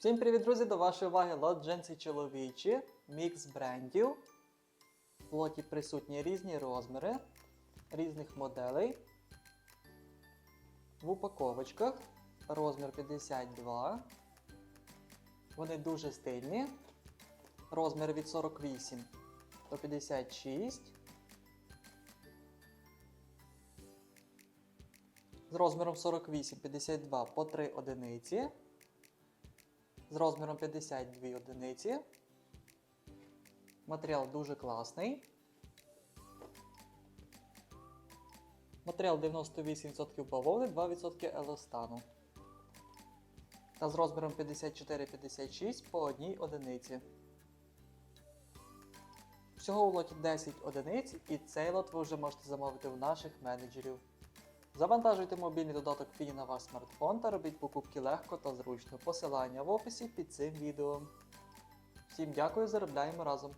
Всім привіт, друзі! До вашої уваги лот джинси чоловічі, мікс брендів. В лоті присутні різні розміри, різних моделей. В упаковочках розмір 52. Вони дуже стильні. Розмір від 48 до 56. З розміром 48-52 по 3 одиниці. З розміром 52 одиниці. Матеріал дуже класний. Матеріал 98% бавовни, 2% еластану. Та з розміром 54-56 по одній одиниці. Всього у лоті 10 одиниць, і цей лот ви вже можете замовити у наших менеджерів. Завантажуйте мобільний додаток Фіні на ваш смартфон та робіть покупки легко та зручно. Посилання в описі під цим відео. Всім дякую, заробляємо разом!